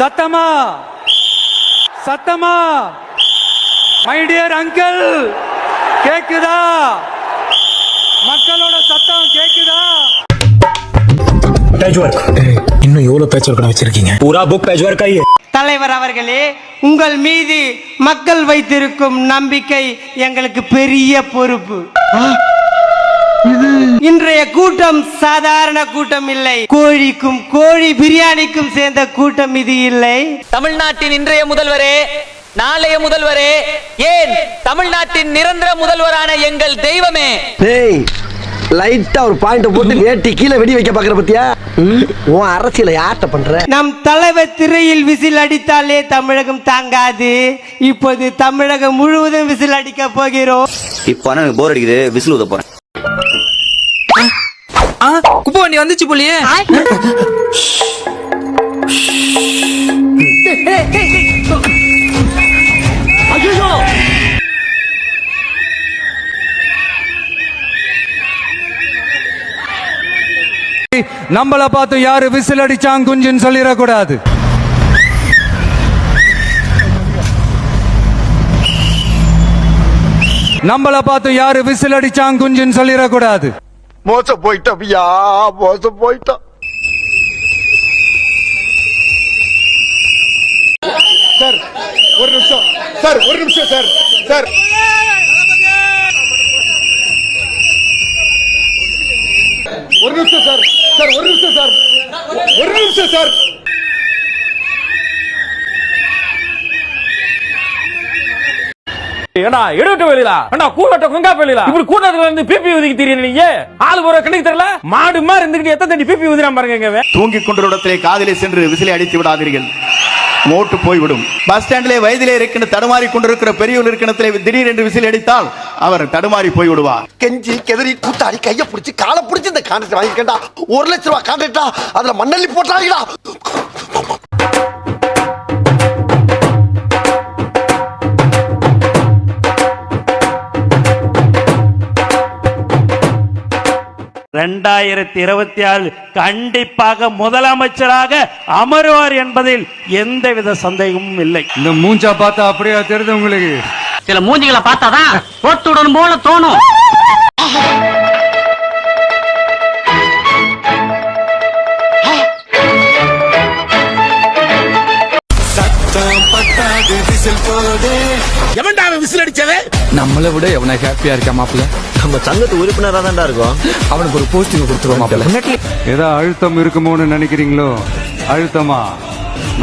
சத்தமா? சத்தமா? My dear uncle கேக்குதா? மக்களோட சத்தம் கேக்குதா? இன்னும் எவ்வளவு ஒர்க் வச்சிருக்கீங்க? பூரா புக் பேட்ச் ஒர்க் ஆகி தலைவர் அவர்களே உங்கள் மீது மக்கள் வைத்திருக்கும் நம்பிக்கை எங்களுக்கு பெரிய பொறுப்பு. இன்றைய கூட்டம் சாதாரண கூட்டம் இல்லை. கோழிக்கும் கோழி பிரியாணிக்கும் சேர்ந்த கூட்டம் இது இல்லை. தமிழ்நாட்டின் இன்றைய முதல்வரே நாளைய முதல்வரே ஏன் தமிழ்நாட்டின் நிரந்தர முதல்வரான எங்கள் தெய்வமே? டேய் லைட்டா ஒரு பாயிண்ட் போட்டு வேட்டி கீழே வெடி வைக்க பாக்குற பத்தியா? உன் அரசியலை யார்கிட்ட பண்ற? நம் தலைவர் திரையில் விசில் அடித்தாலே தமிழகம் தாங்காது. இப்போது தமிழகம் முழுவதும் விசில் அடிக்க போகிறோம். இப்போ எனக்கு போர் அடிக்குது விசில் ஊத போறேன். குப்பை வண்டி வந்துச்சு போலியே நம்மள பார்த்து யாரு விசில் அடிச்சாங்க குஞ்சுன்னு சொல்லிடக்கூடாது. நம்மள பார்த்து யாரு விசில் அடிச்சாங்க குஞ்சுன்னு சொல்லிடக்கூடாது. மோசம் போயிட்டோம் ஐயா மோசம் போயிட்டோம் சார் ஒரு நிமிஷம். சார் ஒரு நிமிஷம் சார். சார். ஒரு நிமிஷம் சார். சார் ஒரு நிமிஷம் சார். ஒரு நிமிஷம் சார். ஏண்டா எடுட்டு வெளியில? ஏண்டா கூடட்ட குங்கா வெளியில? இப்படி கூட்டத்துல இருந்து பிபி ஊதிக்கு தெரியும் நீங்க? ஆளு போற கணக்கு தெரியல? மாடு மாதிரி இருந்துகிட்டு எத்தனை தண்ணி பிபி ஊதிராம பாருங்க இங்க தூங்கிக் கொண்டிருந்த இடத்திலே காதிலே சென்று விசிலை அடித்து விடாதீர்கள். மோட்டு போய்விடும். பஸ் ஸ்டாண்டிலே வயதிலே இருக்கின்ற தடுமாறி கொண்டிருக்கிற பெரியவர் இருக்கின்றத்திலே திடீர் என்று விசில் அடித்தால் அவர் தடுமாறி போய் விடுவார் கெஞ்சி கெதறி கூத்தாடி கைய பிடிச்சி காலை பிடிச்சி இந்த கான்ட்ராக்ட் வாங்கிக்கண்டா ஒரு லட்ச ரூபாய் கான்ட்ராக்டா அதுல மண்ணள்ளி போட்டாங்கடா ரெண்டாயிரத்தி இருபத்தி ஆறு கண்டிப்பாக முதலமைச்சராக அமருவார் என்பதில் எந்தவித சந்தேகமும் இல்லை. இந்த மூஞ்சா பார்த்தா அப்படியே தெரியுது உங்களுக்கு. சில மூஞ்சிகளை பார்த்தாதான் போட்டுடன் போல தோணும். எவன்டா விசில் அடிச்சது நம்மளை விட எவனை ஹாப்பியா இருக்கா மாப்பிள்ள? நம்ம சங்கத்து உறுப்பினரா தான்டா இருக்கோம். அவனுக்கு ஒரு போஸ்டிங் கொடுத்துருவோம் மாப்பிள்ள. ஏதோ அழுத்தம் இருக்குமோன்னு நினைக்கிறீங்களோ? அழுத்தமா?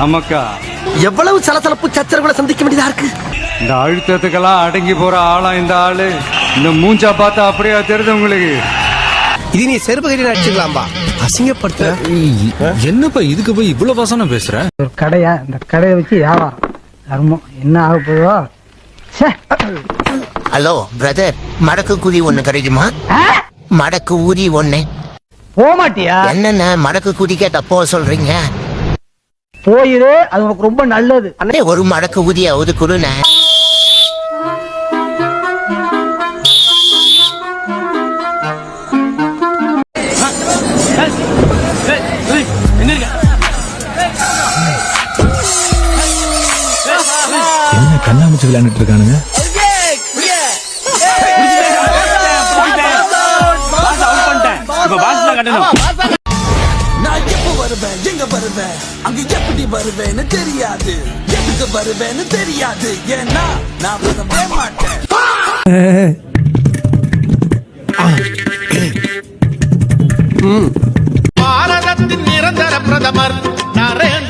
நமக்கா? எவ்வளவு சலசலப்பு சச்சரவுகளை சந்திக்க வேண்டியதா இருக்கு? இந்த அழுத்தத்துக்கெல்லாம் அடங்கி போற ஆளா இந்த ஆளு? இந்த மூஞ்சா பார்த்தா அப்படியே தெரியுது உங்களுக்கு? இது நீ செருப்பு கட்டி அடிச்சுக்கலாம்பா. அசிங்கப்படுத்த என்னப்பா இதுக்கு போய் இவ்வளவு வசனம் பேசுற? ஒரு கடையா இந்த கடையை வச்சு வியாபாரம். தர்மம். என்ன ஆக போதோ. ஹலோ பிரதர் மடக்கு குதி ஒண்ணு கிடைக்குமா? மடக்கு ஊதி ஒண்ணு. போக மாட்டியா என்னென்ன மடக்கு குதிக்க தப்போ சொல்றீங்க? போயிரு அது உனக்கு ரொம்ப நல்லது. அண்ணே ஒரு மடக்கு ஊதியாவது குடுண்ணே. என்ன கண்ணாமூச்சி விளையாண்டுட்டு இருக்கானுங்க. வருவேன் எங்க வருவேன் அங்க எப்படி வருவேன்னு தெரியாது எதுக்கு வருவேன்னு தெரியாது ஏன்னா நான் வரவே மாட்டேன்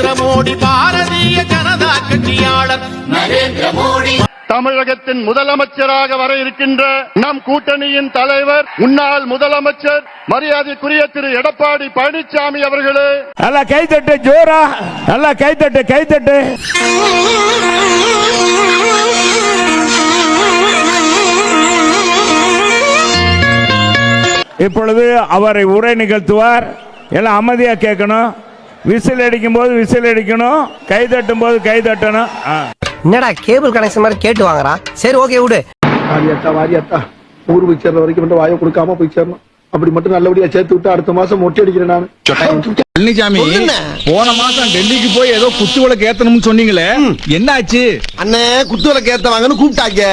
நரேந்திர மோடி பாரதிய ஜனதா கட்சியாளர் நரேந்திர மோடி தமிழகத்தின் முதலமைச்சராக வர இருக்கின்ற நம் கூட்டணியின் தலைவர் முன்னாள் முதலமைச்சர் மரியாதைக்குரிய திரு எடப்பாடி பழனிசாமி அவர்களே. நல்லா கை தட்டு ஜோரா. நல்லா கை தட்டு கை தட்டு. இப்பொழுது அவரை உரை நிகழ்த்துவார். எல்லாம் அமைதியா கேட்கணும். விசில் அடிக்கும் போது விசில் அடிக்கணும். கை தட்டும் போது கை தட்டணும். என்னடா கேபிள் கனெக்ஷன் மாதிரி கேட்டு வாங்குறான் சரி ஓகே விடு. வாரியாத்தா வாரியாத்தா. ஊர் போய் சேர்ற வரைக்கும் மட்டும் வாயை கொடுக்காம போய் சேரணும். அப்படி மட்டும் நல்லபடியா சேர்த்து விட்டு அடுத்த மாசம் மொட்டை அடிக்கிறேன் நான். பழனிசாமி போன மாசம் டெல்லிக்கு போய் ஏதோ குத்து விளக்கு ஏத்தணும்னு சொன்னீங்களே. என்னாச்சு? அண்ணே குத்து விளக்கு ஏத்தவாங்கன்னு கூப்பிட்டாங்க.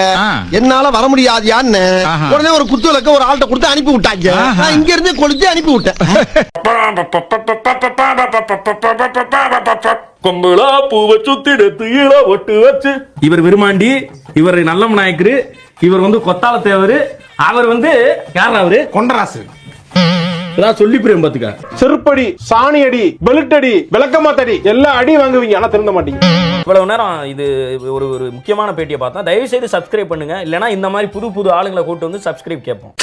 என்னால வர முடியாதியான்னு. உடனே ஒரு குத்து விளக்க ஒரு ஆள்கிட்ட கொடுத்து அனுப்பி விட்டாங்க. ஆஹா. நான் இங்க இருந்து கொளுத்தி அனுப்பி விட்டேன். கொம்புலா பூவை சுத்திடத்து ஈழ ஒட்டு வச்சு. இவர் விருமாண்டி இவர் நல்லம் நாயக்கரு இவர் வந்து கொத்தால தேவர் அவர் வந்து யார் அவரு? கொண்டராசு. ஏதாவது சொல்லி பிரியம் பாத்துக்க. செருப்படி சாணி அடி பெல்ட் அடி விளக்கமாத்தடி எல்லா அடி வாங்குவீங்க ஆனா திருந்த மாட்டீங்க. இவ்வளவு நேரம் இது ஒரு ஒரு முக்கியமான பேட்டியை பார்த்தா தயவு செய்து சப்ஸ்கிரைப் பண்ணுங்க. இல்லனா இந்த மாதிரி புது புது ஆளுங்களை கூட்டு வந்து சப்ஸ்கிரைப் கேட்போம்.